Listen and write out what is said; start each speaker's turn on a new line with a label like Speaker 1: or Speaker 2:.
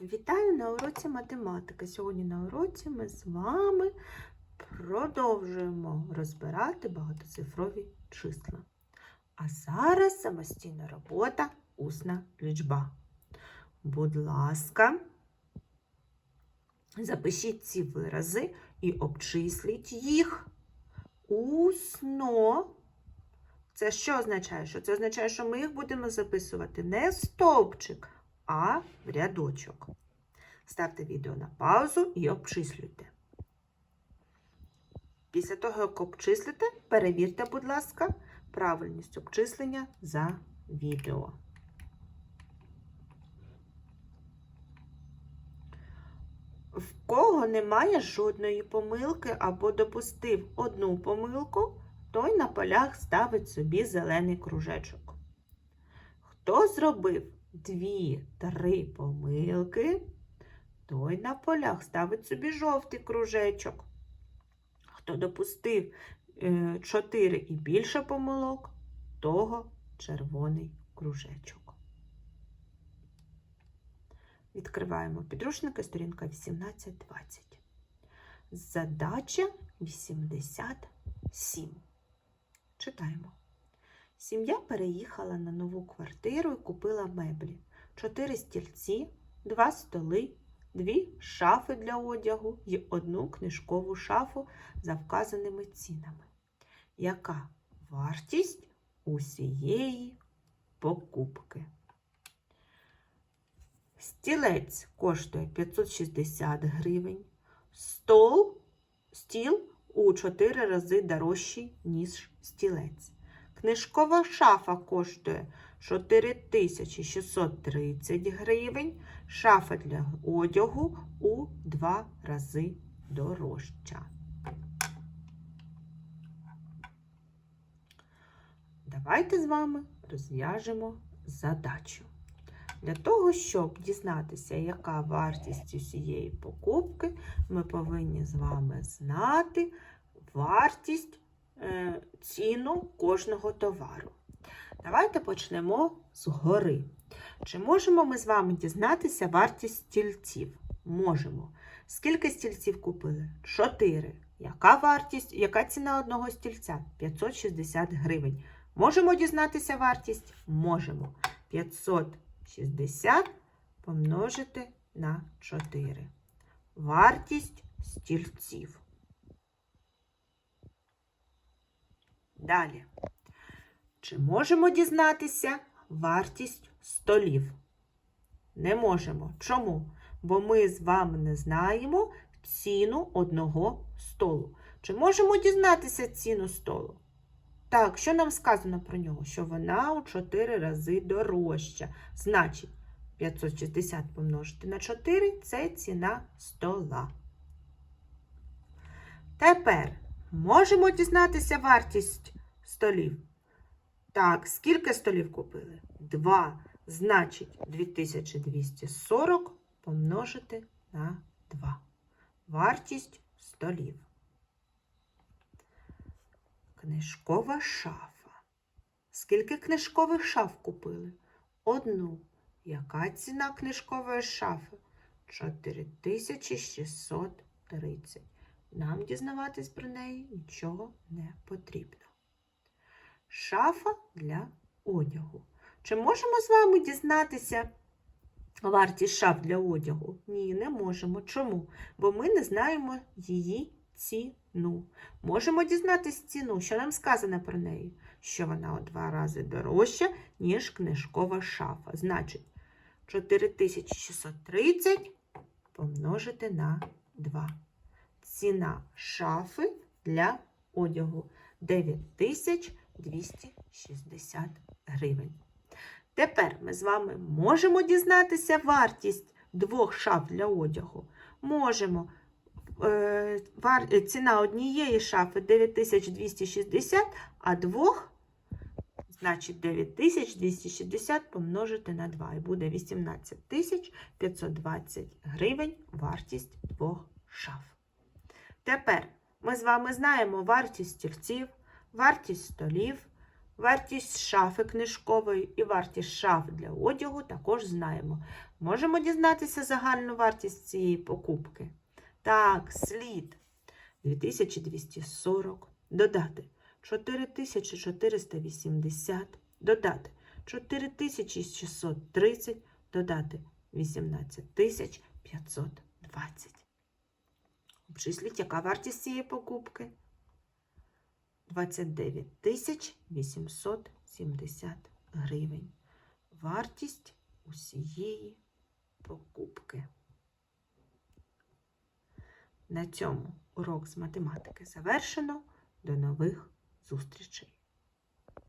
Speaker 1: Вітаю на уроці математики. Сьогодні на уроці ми з вами продовжуємо розбирати багатоцифрові числа. А зараз самостійна робота усна лічба. Будь ласка, запишіть ці вирази і обчисліть їх усно. Це що означає? Що це означає, що ми їх будемо записувати не стовпчик, а в рядочок. Ставте відео на паузу і обчислюйте. Після того, як обчислите, перевірте, будь ласка, правильність обчислення за відео. В кого немає жодної помилки або допустив одну помилку, той на полях ставить собі зелений кружечок. Хто зробив дві-три помилки, той на полях ставить собі жовтий кружечок. Хто допустив е, чотири і більше помилок, того червоний кружечок. Відкриваємо підручники, сторінка 18-20. Задача 87. Читаємо. Сім'я переїхала на нову квартиру і купила меблі. Чотири стільці, два столи, дві шафи для одягу і одну книжкову шафу за вказаними цінами. Яка вартість усієї покупки? Стілець коштує 560 гривень. Стол, стіл у 4 рази дорожчий, ніж стілець. Книжкова шафа коштує 4630 гривень. Шафа для одягу у 2 рази дорожча. Давайте з вами розв'яжемо задачу. Для того, щоб дізнатися, яка вартість усієї покупки, ми повинні з вами знати вартість ціну кожного товару. Давайте почнемо згори. Чи можемо ми з вами дізнатися вартість стільців? Можемо. Скільки стільців купили? Чотири. Яка вартість, яка ціна одного стільця? 560 гривень. Можемо дізнатися вартість? Можемо. 560 помножити на 4. Вартість стільців. Далі. Чи можемо дізнатися вартість столів? Не можемо. Чому? Бо ми з вами не знаємо ціну одного столу. Чи можемо дізнатися ціну столу? Так, що нам сказано про нього? Що вона у 4 рази дорожча. Значить, 560 помножити на 4 це ціна стола. Тепер можемо дізнатися вартість столів. Так, скільки столів купили? Два. Значить, 2240 помножити на 2. Вартість столів. Книжкова шафа. Скільки книжкових шаф купили? Одну. Яка ціна книжкової шафи? 4630. Нам дізнаватись про неї нічого не потрібно. Шафа для одягу. Чи можемо з вами дізнатися вартість шаф для одягу? Ні, не можемо. Чому? Бо ми не знаємо її ціну. Можемо дізнатися ціну, що нам сказано про неї, що вона у два рази дорожча, ніж книжкова шафа. Значить, 4630 помножити на 2. Ціна шафи для одягу 9260 гривень. Тепер ми з вами можемо дізнатися вартість двох шаф для одягу. Можемо. Е, Ціна однієї шафи 9260, а двох, значить 9260 помножити на 2. І буде 18520 гривень вартість двох шаф. Тепер ми з вами знаємо вартість стільців, вартість столів, Вартість шафи книжкової і вартість шаф для одягу також знаємо. Можемо дізнатися загальну вартість цієї покупки. Так, слід 2240. Додати 4480. Додати 4630. Додати 18520. Обчисліть, яка вартість цієї покупки? 29 870 гривень. Вартість усієї покупки. На цьому урок з математики завершено. До нових зустрічей!